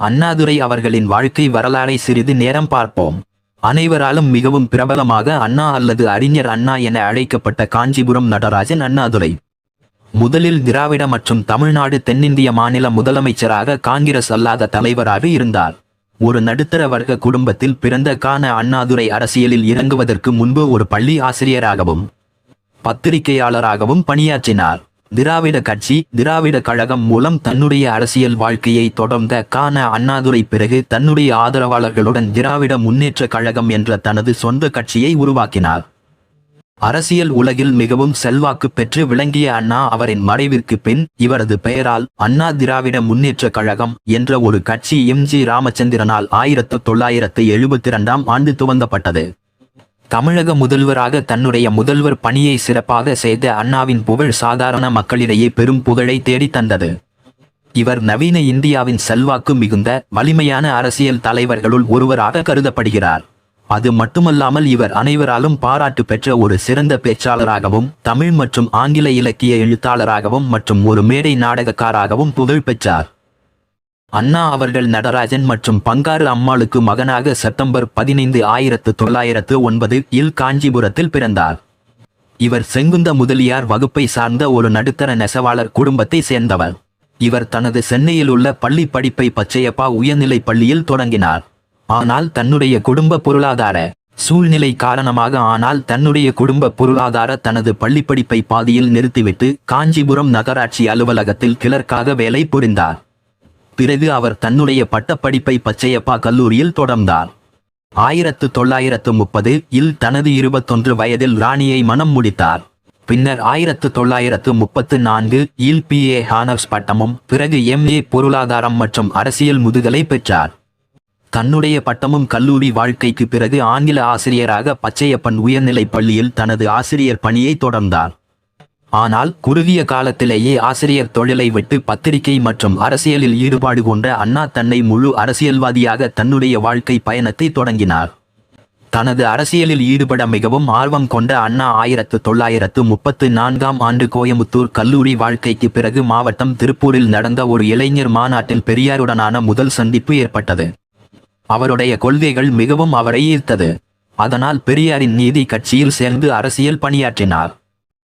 அண்ணாதுரை அவர்களின் வாழ்க்கை வரலாறை சிறிது நேரம் பார்ப்போம். அனைவராலும் மிகவும் பிரபலமாக அண்ணா அல்லது அறிஞர் அண்ணா என அழைக்கப்பட்ட காஞ்சிபுரம் நடராஜன் அண்ணாதுரை. முதலில் திராவிட மற்றும் தமிழ்நாடு தென்னிந்திய மாநில முதலமைச்சராக காங்கிரஸ் அல்லாத தலைவராக இருந்தார். ஒரு நடுத்தர வர்க்க குடும்பத்தில் பிறந்த கான அண்ணாதுரை அரசியலில் இறங்குவதற்கு முன்பு ஒரு பள்ளி ஆசிரியராகவும் பத்திரிகையாளராகவும் பணியாற்றினார். திராவிட கட்சி திராவிட கழகம் மூலம் தன்னுடைய அரசியல் வாழ்க்கையை தொடர்ந்த கான அண்ணாதுரை பிறகு தன்னுடைய ஆதரவாளர்களுடன் திராவிட முன்னேற்ற கழகம் என்ற தனது சொந்த கட்சியை உருவாக்கினார். அரசியல் உலகில் மிகவும் செல்வாக்கு பெற்று விளங்கிய அண்ணா அவரின் மறைவிற்கு பின் இவரது பெயரால் அண்ணா திராவிட முன்னேற்ற கழகம் என்ற ஒரு கட்சி எம் ஜி ராமச்சந்திரனால் ஆயிரத்து தொள்ளாயிரத்து எழுபத்தி இரண்டாம் ஆண்டு துவங்கப்பட்டது. தமிழக முதல்வராக தன்னுடைய முதல்வர் பணியை சிறப்பாக செய்த அண்ணாவின் புகழ் சாதாரண மக்களிடையே பெரும் புகழை தேடித் தந்தது. இவர் நவீன இந்தியாவின் செல்வாக்கு மிகுந்த வலிமையான அரசியல் தலைவர்களுள் ஒருவராக கருதப்படுகிறார். அது மட்டுமல்லாமல் இவர் அனைவராலும் பாராட்டு பெற்ற ஒரு சிறந்த பேச்சாளராகவும் தமிழ் மற்றும் ஆங்கில இலக்கிய எழுத்தாளராகவும் மற்றும் ஒரு மேடை நாடகக்காராகவும் புகழ் பெற்றார். அண்ணா அவர்கள் நடராஜன் மற்றும் பங்காறு அம்மாளுக்கு மகனாக செப்டம்பர் பதினைந்து ஆயிரத்து தொள்ளாயிரத்து ஒன்பது இல் காஞ்சிபுரத்தில் பிறந்தார். இவர் செங்குந்த முதலியார் வகுப்பை சார்ந்த ஒரு நடுத்தர நெசவாளர் குடும்பத்தை சேர்ந்தவர். இவர் தனது சென்னையில் உள்ள பள்ளி படிப்பை பச்சையப்பா உயர்நிலைப் பள்ளியில் தொடங்கினார். ஆனால் தன்னுடைய குடும்ப பொருளாதார சூழ்நிலை காரணமாக ஆனால் தன்னுடைய குடும்ப பொருளாதார தனது பள்ளிப்படிப்பை பாதியில் நிறுத்திவிட்டு காஞ்சிபுரம் நகராட்சி அலுவலகத்தில் கிளர்க்காக வேலை புரிந்தார். பிறகு அவர் தன்னுடைய பட்டப்படிப்பை பச்சையப்பா கல்லூரியில் தொடர்ந்தார். ஆயிரத்து தொள்ளாயிரத்து முப்பது இல் தனது இருபத்தொன்று வயதில் ராணியை மனம் முடித்தார். பின்னர் ஆயிரத்து தொள்ளாயிரத்து முப்பத்து நான்கு இல் பி. ஏ. ஹானர்ஸ் பட்டமும் பிறகு எம்ஏ பொருளாதாரம் மற்றும் அரசியல் முதுகலை பெற்றார். தன்னுடைய பட்டமும் கல்லூரி வாழ்க்கைக்கு பிறகு ஆங்கில ஆசிரியராக பச்சையப்பன் உயர்நிலைப் பள்ளியில் தனது ஆசிரியர் பணியை தொடர்ந்தார். ஆனால் குறுகிய காலத்திலேயே ஆசிரியர் தொழிலை விட்டு பத்திரிகை மற்றும் அரசியலில் ஈடுபாடு கொண்ட அண்ணா தன்னை முழு அரசியல்வாதியாக தன்னுடைய வாழ்க்கை பயணத்தை தொடங்கினார். தனது அரசியலில் ஈடுபட மிகவும் ஆர்வம் கொண்ட அண்ணா ஆயிரத்து தொள்ளாயிரத்து முப்பத்து நான்காம் ஆண்டு கோயமுத்தூர் கல்லூரி வாழ்க்கைக்கு பிறகு மாவட்டம் திருப்பூரில் நடந்த ஒரு இளைஞர் மாநாட்டில் பெரியாருடனான முதல் சந்திப்பு ஏற்பட்டது. அவருடைய கொள்கைகள் மிகவும் அவரை ஈர்த்தது. அதனால் பெரியாரின் நீதி கட்சியில் சேர்ந்து அரசியல் பணியாற்றினார்.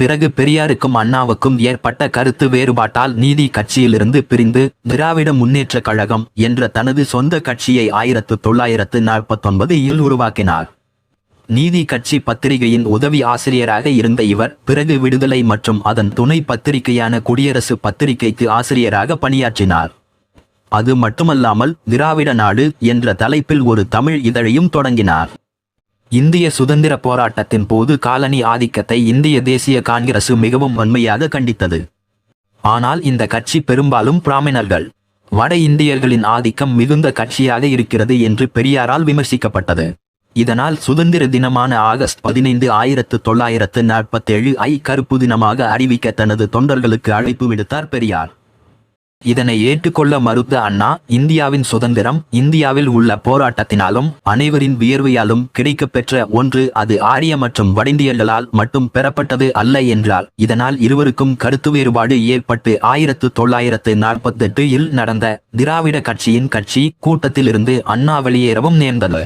பிறகு பெரியாருக்கும் அண்ணாவுக்கும் ஏற்பட்ட கருத்து வேறுபாட்டால் நீதி கட்சியிலிருந்து பிரிந்து திராவிட முன்னேற்ற கழகம் என்ற தனது சொந்த கட்சியை ஆயிரத்து தொள்ளாயிரத்து நாற்பத்தொன்பதில் உருவாக்கினார். நீதி கட்சி பத்திரிகையின் உதவி ஆசிரியராக இருந்த இவர் பிறகு விடுதலை மற்றும் அதன் துணை பத்திரிகையான குடியரசு பத்திரிகைக்கு ஆசிரியராக பணியாற்றினார். அது மட்டுமல்லாமல் திராவிட நாடு என்ற தலைப்பில் ஒரு தமிழ் இதழையும் தொடங்கினார். இந்திய சுதந்திர போராட்டத்தின் போது காலனி ஆதிக்கத்தை இந்திய தேசிய காங்கிரசு மிகவும் வன்மையாக கண்டித்தது. ஆனால் இந்த கட்சி பெரும்பாலும் பிராமணர்கள் வட இந்தியர்களின் ஆதிக்கம் மிகுந்த கட்சியாக இருக்கிறது என்று பெரியாரால் விமர்சிக்கப்பட்டது. இதனால் சுதந்திர தினமான ஆகஸ்ட் பதினைந்து ஆயிரத்து தொள்ளாயிரத்து நாற்பத்தேழு ஐ கருப்பு தினமாக அறிவிக்க தனது தொண்டர்களுக்கு அழைப்பு விடுத்தார் பெரியார். இதனை ஏற்றுக்கொள்ள மறுத்த அண்ணா இந்தியாவின் சுதந்திரம் இந்தியாவில் உள்ள போராட்டத்தினாலும் அனைவரின் வியர்வையாலும் கிடைக்கப்பெற்ற ஒன்று அது ஆரிய மற்றும் வடிந்தியர்களால் மட்டும் பெறப்பட்டது அல்ல என்றார். இதனால் இருவருக்கும் கருத்து வேறுபாடு ஏற்பட்டு ஆயிரத்து தொள்ளாயிரத்து நாற்பத்தெட்டு இல் நடந்த திராவிட கட்சியின் கட்சி கூட்டத்திலிருந்து அண்ணா வெளியேறவும் நேர்ந்தது.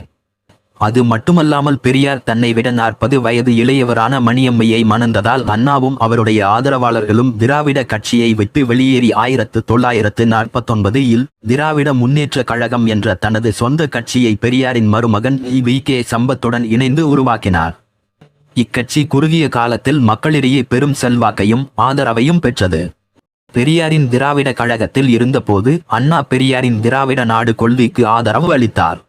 அது மட்டுமல்லாமல் பெரியார் தன்னை விட நாற்பது வயது இளையவரான மணியம்மையை மணந்ததால் அண்ணாவும் அவருடைய ஆதரவாளர்களும் திராவிட கட்சியை விட்டு வெளியேறி ஆயிரத்து தொள்ளாயிரத்து நாற்பத்தொன்பது இல் திராவிட முன்னேற்ற கழகம் என்ற தனது சொந்த கட்சியை பெரியாரின் மருமகன் வி. கே. சம்பத்துடன் இணைந்து உருவாக்கினார். இக்கட்சி குறுகிய காலத்தில் மக்களிடையே பெரும் செல்வாக்கையும் ஆதரவையும் பெற்றது. பெரியாரின் திராவிட கழகத்தில் இருந்தபோது அண்ணா பெரியாரின் திராவிட நாடு கொள்கைக்கு ஆதரவு அளித்தார்.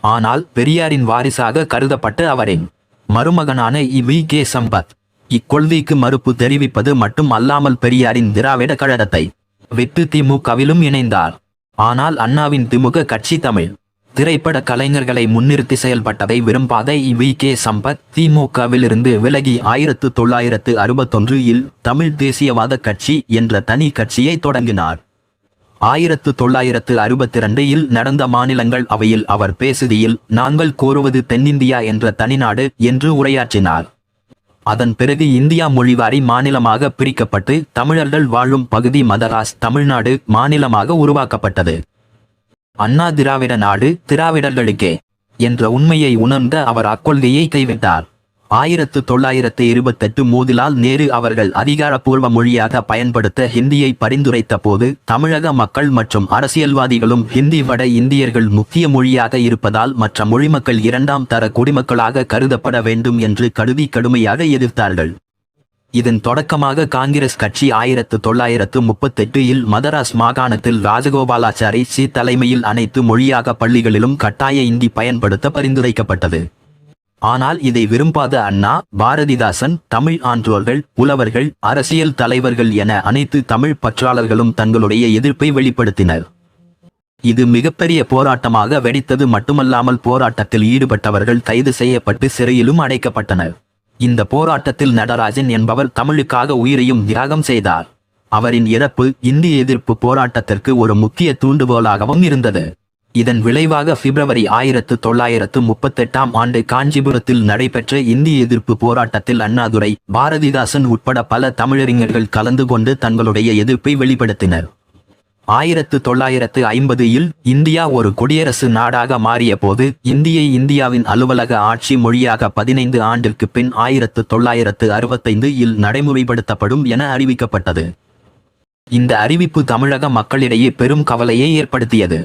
ஆனால் பெரியாரின் வாரிசாக கருதப்பட்டு அவரின். மருமகனான இ வி கே சம்பத். இக்கொள்கைக்கு மறுப்பு தெரிவிப்பது மட்டும் அல்லாமல் பெரியாரின் திராவிட கழகத்தை வித்து திமுகவிலும் இணைந்தார். ஆனால் அண்ணாவின் திமுக கட்சி தமிழ். திரைப்பட கலைஞர்களை முன்னிறுத்தி செயல்பட்டதை விரும்பாத இ வி கே சம்பத் திமுகவிலிருந்து விலகி ஆயிரத்து தொள்ளாயிரத்து அறுபத்தொன்று இல் தமிழ் தேசியவாத கட்சி என்ற தனி கட்சியை தொடங்கினார். ஆயிரத்து தொள்ளாயிரத்து அறுபத்தி ரெண்டில் நடந்த மாநிலங்கள் அவையில் அவர் பேசுகையில் நாங்கள் கோருவது தென்னிந்தியா என்ற தனிநாடு என்று உரையாற்றினார். அதன் பிறகு இந்தியா மொழிவாரி மாநிலமாக பிரிக்கப்பட்டு தமிழர்கள் வாழும் பகுதி மதராஸ் தமிழ்நாடு மாநிலமாக உருவாக்கப்பட்டது. அண்ணா திராவிட நாடு திராவிடர்களுக்கே என்ற உண்மையை உணர்ந்த அவர் அக்கொள்கையை கைவிட்டார். ஆயிரத்து தொள்ளாயிரத்து இருபத்தெட்டு மோதிலால் நேரு அவர்கள் அதிகாரப்பூர்வ மொழியாக பயன்படுத்த ஹிந்தியை பரிந்துரைத்த போது தமிழக மக்கள் மற்றும் அரசியல்வாதிகளும் ஹிந்தி வட இந்தியர்கள் முக்கிய மொழியாக இருப்பதால் மற்ற மொழிமக்கள் இரண்டாம் தர குடிமக்களாக கருதப்பட வேண்டும் என்று கருதி கடுமையாக எதிர்த்தார்கள். இதன் தொடக்கமாக காங்கிரஸ் கட்சி ஆயிரத்து தொள்ளாயிரத்து முப்பத்தெட்டு இல் மதராஸ் மாகாணத்தில் ராஜகோபாலாச்சாரி சி தலைமையில் அனைத்து மொழியாக பள்ளிகளிலும் கட்டாய இந்தி பயன்படுத்த பரிந்துரைக்கப்பட்டது. ஆனால் இதை விரும்பாத அண்ணா பாரதிதாசன் தமிழ் ஆன்றோர்கள் புலவர்கள் அரசியல் தலைவர்கள் என அனைத்து தமிழ் பற்றாளர்களும் தங்களுடைய எதிர்ப்பை வெளிப்படுத்தினர். இது மிகப்பெரிய போராட்டமாக வெடித்தது மட்டுமல்லாமல் போராட்டத்தில் ஈடுபட்டவர்கள் கைது செய்யப்பட்டு சிறையிலும் அடைக்கப்பட்டனர். இந்த போராட்டத்தில் நடராஜன் என்பவர் தமிழுக்காக உயிரையும் தியாகம் செய்தார். அவரின் இறப்பு இந்திய எதிர்ப்பு போராட்டத்திற்கு ஒரு முக்கிய தூண்டுகோலாகவும் இருந்தது. இதன் விளைவாக பிப்ரவரி ஆயிரத்து தொள்ளாயிரத்து முப்பத்தெட்டாம் ஆண்டு காஞ்சிபுரத்தில் நடைபெற்ற இந்திய எதிர்ப்பு போராட்டத்தில் அண்ணாதுரை பாரதிதாசன் உட்பட பல தமிழறிஞர்கள் கலந்து கொண்டு தங்களுடைய எதிர்ப்பை வெளிப்படுத்தினர். ஆயிரத்து தொள்ளாயிரத்து ஐம்பது இல் இந்தியா ஒரு குடியரசு நாடாக மாறிய போது இந்தியை இந்தியாவின் அலுவலக ஆட்சி மொழியாக பதினைந்து ஆண்டிற்கு பின் ஆயிரத்து தொள்ளாயிரத்து அறுபத்தைந்து இல் நடைமுறைப்படுத்தப்படும் என அறிவிக்கப்பட்டது. இந்த அறிவிப்பு தமிழக மக்களிடையே பெரும் கவலையை ஏற்படுத்தியது.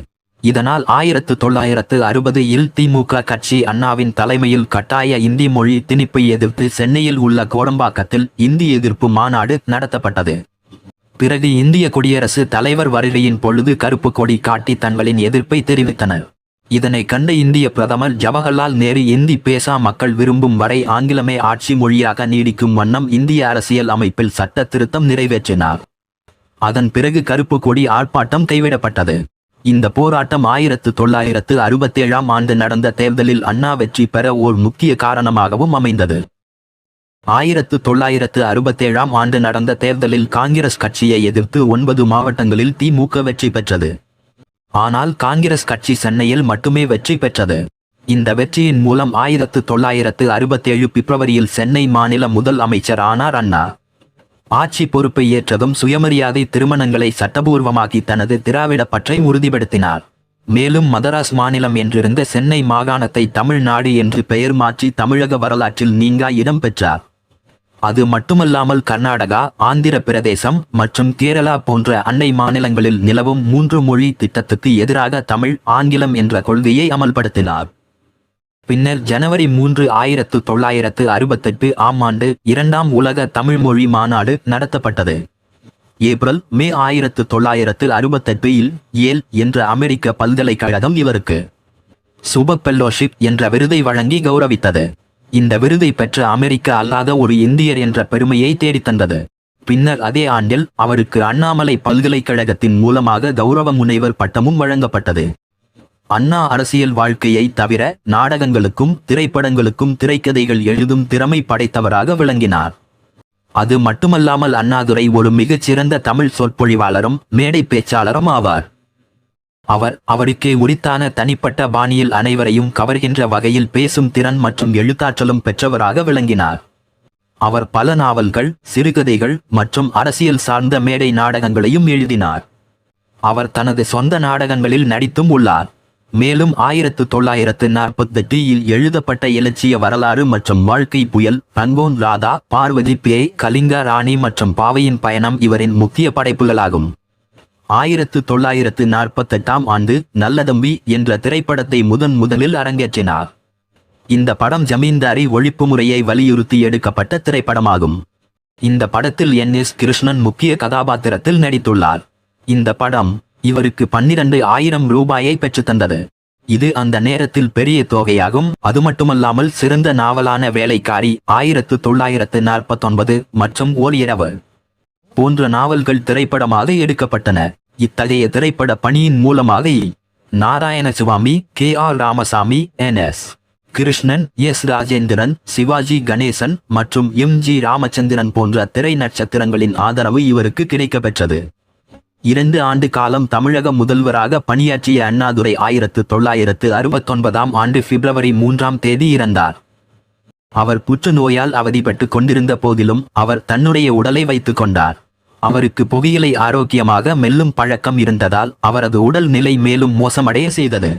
இதனால் ஆயிரத்து தொள்ளாயிரத்து அறுபது இல் திமுக கட்சி அண்ணாவின் தலைமையில் கட்டாய இந்தி மொழி திணிப்பை எதிர்த்து சென்னையில் உள்ள கோடம்பாக்கத்தில் இந்தி எதிர்ப்பு மாநாடு நடத்தப்பட்டது. பிறகு இந்திய குடியரசு தலைவர் வருகையின் பொழுது கருப்பு கொடி காட்டி தங்களின் எதிர்ப்பை தெரிவித்தனர். இதனை கண்ட இந்திய பிரதமர் ஜவஹர்லால் நேரு இந்தி பேசா மக்கள் விரும்பும் வரை ஆங்கிலமே ஆட்சி மொழியாக நீடிக்கும் வண்ணம் இந்திய அரசியல் அமைப்பில் சட்ட திருத்தம் நிறைவேற்றினார். அதன் பிறகு கருப்பு கொடி ஆர்ப்பாட்டம் கைவிடப்பட்டது. இந்த போராட்டம் ஆயிரத்து தொள்ளாயிரத்து அறுபத்தேழாம் ஆண்டு நடந்த தேர்தலில் அண்ணா வெற்றி பெற ஓர் முக்கிய காரணமாகவும் அமைந்தது. ஆயிரத்து தொள்ளாயிரத்து அறுபத்தேழாம் ஆண்டு நடந்த தேர்தலில் காங்கிரஸ் கட்சியை எதிர்த்து ஒன்பது மாவட்டங்களில் திமுக வெற்றி பெற்றது. ஆனால் காங்கிரஸ் கட்சி சென்னையில் மட்டுமே வெற்றி பெற்றது. இந்த வெற்றியின் மூலம் ஆயிரத்து தொள்ளாயிரத்து அறுபத்தேழு பிப்ரவரியில் சென்னை மாநில முதல் அமைச்சர் ஆனார் அண்ணா. ஆட்சி பொறுப்பை ஏற்றதும் சுயமரியாதை திருமணங்களை சட்டபூர்வமாக்கி தனது திராவிட பற்றை உறுதிப்படுத்தினார். மேலும் மதராஸ் மாநிலம் என்றிருந்த சென்னை மாகாணத்தை தமிழ்நாடு என்று பெயர் மாற்றி தமிழக வரலாற்றில் நீங்கா இடம் பெற்றார். அது மட்டுமல்லாமல் கர்நாடகா ஆந்திர பிரதேசம் மற்றும் கேரளா போன்ற அண்டை மாநிலங்களில் நிலவும் மூன்று மொழி திட்டத்துக்கு எதிராக தமிழ் ஆங்கிலம் என்ற கொள்கையை அமல்படுத்தினார். பின்னர் ஜனவரி மூன்று ஆயிரத்து தொள்ளாயிரத்து அறுபத்தெட்டு ஆம் ஆண்டு இரண்டாம் உலக தமிழ் மொழி மாநாடு நடத்தப்பட்டது. ஏப்ரல் மே ஆயிரத்து தொள்ளாயிரத்து அறுபத்தெட்டு இல் ஏல் என்ற அமெரிக்க பல்கலைக்கழகம் இவருக்கு சுப பெல்லோஷிப் என்ற விருதை வழங்கி கௌரவித்தது. இந்த விருதை பெற்ற அமெரிக்க அல்லாத ஒரு இந்தியர் என்ற பெருமையை தேடித்தந்தது பின்னர் அதே ஆண்டில் அவருக்கு அண்ணாமலை பல்கலைக்கழகத்தின் மூலமாக கௌரவ முனைவர் பட்டமும் வழங்கப்பட்டது. அண்ணா அரசியல் வாழ்க்கையை தவிர நாடகங்களுக்கும் திரைப்படங்களுக்கும் திரைக்கதைகள் எழுதும் திறமை படைத்தவராக விளங்கினார். அது மட்டுமல்லாமல் அண்ணாதுரை ஒரு மிகச்சிறந்த தமிழ் சொற்பொழிவாளரும் மேடை பேச்சாளரும் ஆவார். அவர் அவருக்கே உரித்தான தனிப்பட்ட பாணியில் அனைவரையும் கவர்கின்ற வகையில் பேசும் திறன் மற்றும் எழுத்தாற்றலும் பெற்றவராக விளங்கினார். அவர் பல நாவல்கள் சிறுகதைகள் மற்றும் அரசியல் சார்ந்த மேடை நாடகங்களையும் எழுதினார். அவர் தனது சொந்த நாடகங்களில் நடித்தும் உள்ளார். மேலும் ஆயிரத்து தொள்ளாயிரத்து நாற்பத்தெட்டு இல் எழுதப்பட்ட இலட்சிய வரலாறு மற்றும் வாழ்க்கை புயல் பன்போன் ராதா பார்வதி பேய் கலிங்கா ராணி மற்றும் பாவையின் பயணம் இவரின் முக்கிய படைப்புகளாகும். ஆயிரத்து தொள்ளாயிரத்து நாற்பத்தெட்டாம் ஆண்டு நல்லதம்பி என்ற திரைப்படத்தை முதன் முதலில் அரங்கேற்றினார். இந்த படம் ஜமீன்தாரி ஒழிப்பு முறையை வலியுறுத்தி எடுக்கப்பட்ட திரைப்படமாகும். இந்த படத்தில் என் எஸ் கிருஷ்ணன் முக்கிய கதாபாத்திரத்தில் நடித்துள்ளார். இந்த படம் இவருக்கு பன்னிரண்டு ஆயிரம் ரூபாயை பெற்றுத்தந்தது இது அந்த நேரத்தில் பெரிய தொகையாகும். அது மட்டுமல்லாமல் சிறந்த நாவலான வேலைக்காரி ஆயிரத்து தொள்ளாயிரத்து நாற்பத்தொன்பது மற்றும் ஓலியரவு இரவு போன்ற நாவல்கள் திரைப்படமாக எடுக்கப்பட்டன. இத்தகைய திரைப்பட பணியின் மூலமாக Narayanaswami K. R. Ramasamy N. S. Krishnan S. Rajendran Sivaji Ganesan மற்றும் எம். ஜி. ராமச்சந்திரன் போன்ற திரை நட்சத்திரங்களின் ஆதரவு இவருக்கு கிடைக்கப்பெற்றது. இரண்டு ஆண்டு காலம் தமிழக முதல்வராக பணியாற்றிய அண்ணாதுரை ஆயிரத்து தொள்ளாயிரத்து அறுபத்தொன்பதாம் ஆண்டு பிப்ரவரி மூன்றாம் தேதி இறந்தார். அவர் புற்றுநோயால் அவதிப்பட்டு கொண்டிருந்த போதிலும் அவர் தன்னுடைய உடலை வைத்துக் கொண்டார். அவருக்கு புகையிலை ஆரோக்கியமாக மெல்லும் பழக்கம் இருந்ததால் அவரது உடல் நிலை மேலும் மோசமடைய செய்தது.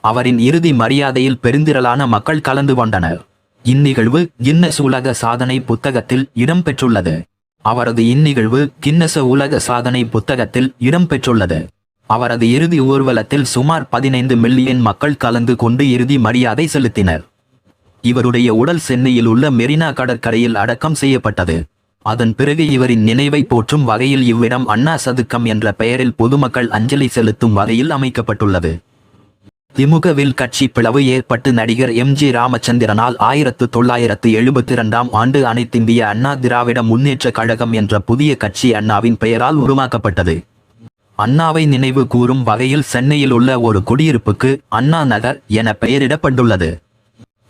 அவரின் இறுதி மரியாதையில் பெருந்திரளான மக்கள் கலந்து கொண்டனர். இந்நிகழ்வு கின்னஸ் உலக சாதனை புத்தகத்தில் இடம்பெற்றுள்ளது அவரது இந்நிகழ்வு கின்னச உலக சாதனை புத்தகத்தில் இடம்பெற்றுள்ளது அவரது இறுதி ஊர்வலத்தில் சுமார் பதினைந்து மில்லியன் மக்கள் கலந்து கொண்டு இறுதி மரியாதை செலுத்தினர். இவருடைய உடல் சென்னையில் உள்ள மெரினா கடற்கரையில் அடக்கம் செய்யப்பட்டது. அதன் பிறகு இவரின் நினைவை போற்றும் வகையில் இவ்விடம் அண்ணா சதுக்கம் என்ற பெயரில் பொதுமக்கள் அஞ்சலி செலுத்தும் வகையில் அமைக்கப்பட்டுள்ளது. திமுகவில் கட்சி பிளவு ஏற்பட்டு நடிகர் எம் ஜி ராமச்சந்திரனால் ஆயிரத்து தொள்ளாயிரத்து எழுபத்தி இரண்டாம் ஆண்டு அனைத்திந்திய அண்ணா திராவிட முன்னேற்ற கழகம் என்ற புதிய கட்சி அண்ணாவின் பெயரால் உருவாக்கப்பட்டது. அண்ணாவை நினைவு கூறும் வகையில் சென்னையில் உள்ள ஒரு குடியிருப்புக்கு அண்ணா நகர் என பெயரிடப்பட்டுள்ளது.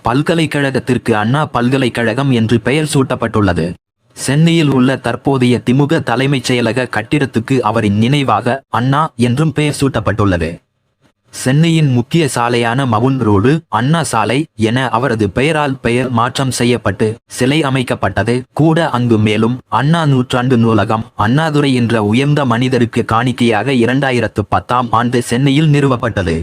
பல்கலைக்கழகத்திற்கு அண்ணா பல்கலைக்கழகம் என்று பெயர் சூட்டப்பட்டுள்ளது. சென்னையில் உள்ள தற்போதைய திமுக தலைமைச் செயலக கட்டிடத்துக்கு அவரின் நினைவாக அண்ணா என்றும் பெயர் சூட்டப்பட்டுள்ளது. சென்னையின் முக்கிய சாலையான மவுன் ரோடு அண்ணா சாலை என அவரது பெயரால் பெயர் மாற்றம் செய்யப்பட்டு சிலை அமைக்கப்பட்டது. கூட அங்கு மேலும் அண்ணா நூற்றாண்டு நூலகம் அண்ணாதுரை என்ற உயர்ந்த மனிதருக்கு காணிக்கையாக இரண்டாயிரத்து பத்தாம் ஆண்டு சென்னையில் நிறுவப்பட்டது.